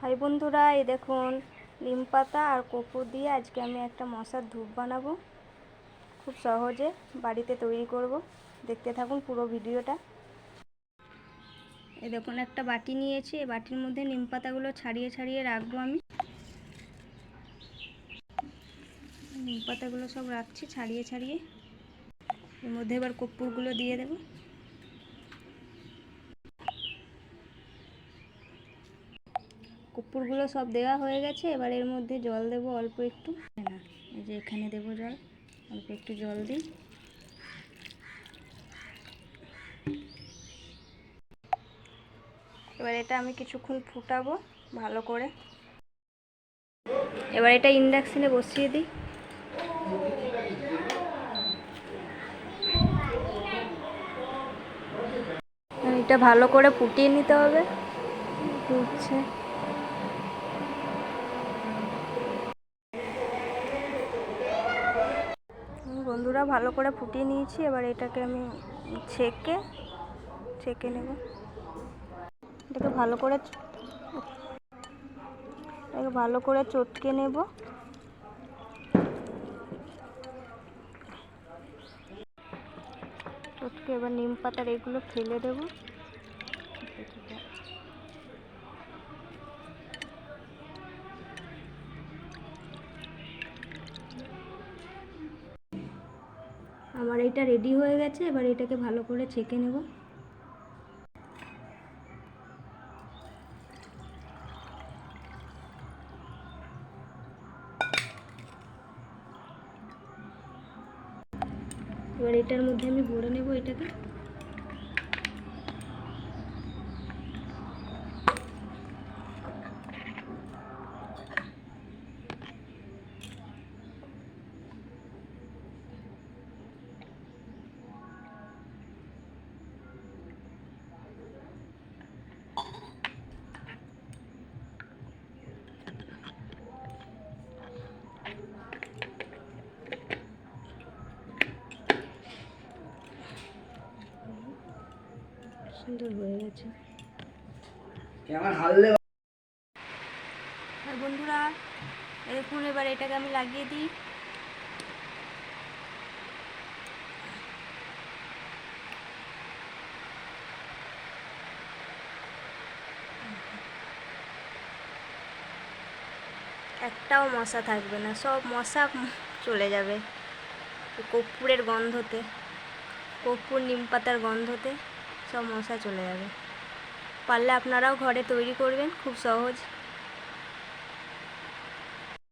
High বন্ধুরা, এই দেখুন, নিম পাতা আর কপুর দিয়ে আজকে আমি একটা মশার ধূপ বানাবো। খুব সহজে বাড়িতে তৈরি করব। দেখতে থাকুন পুরো ভিডিওটা। এই দেখুন, একটা বাটি নিয়েছি। এই বাটির মধ্যে নিম পাতাগুলো ছাড়িয়ে ছাড়িয়ে রাখব আমি। নিম পাতাগুলো সব রাখছি, ছাড়িয়ে ছাড়িয়ে। এর মধ্যে এবার কর্পূরগুলো দিয়ে দেবো। কর্পূরগুলো সব দেওয়া হয়ে গেছে, এবার এর মধ্যে জল দেব অল্প একটু। না এই যে এখানে দেব জল, অল্প একটু জল দিই। এবার এটা আমি কিছুক্ষণ ফুটাবো ভালো করে। এবার এটা ইন্ডাকশনে বসিয়ে দিই। এটা ভালো করে ফুটিয়ে নিতে হবে। ফুটছে। বন্ধুরা ভালো করে ফুটিয়ে নিয়েছি, এবার এটাকে আমি ছেঁকে ছেঁকে নেব। এটাকে ভালো করে এটাকে ভালো করে চটকে নেব। চটকে এবার নিম পাতার এগুলো ফেলে দেবো। আমার এটা রেডি হয়ে গেছে, এবার এটাকে ভালো করে ছেঁকে নেব। এবার এটার মধ্যে আমি ভরে নেব এটাকে। সুন্দর হয়ে গেছে। আর বন্ধুরা এই দেখুন এবার এটাকে আমি লাগিয়ে দিই। একটাও মশা থাকবে না সব মশা চলে যাবে। কর্পূরের গন্ধতে কর্পূর নিম পাতার গন্ধতে। সব মশা চলে যাবে। পারলে আপনারাও ঘরে তৈরি করবেন খুব সহজ।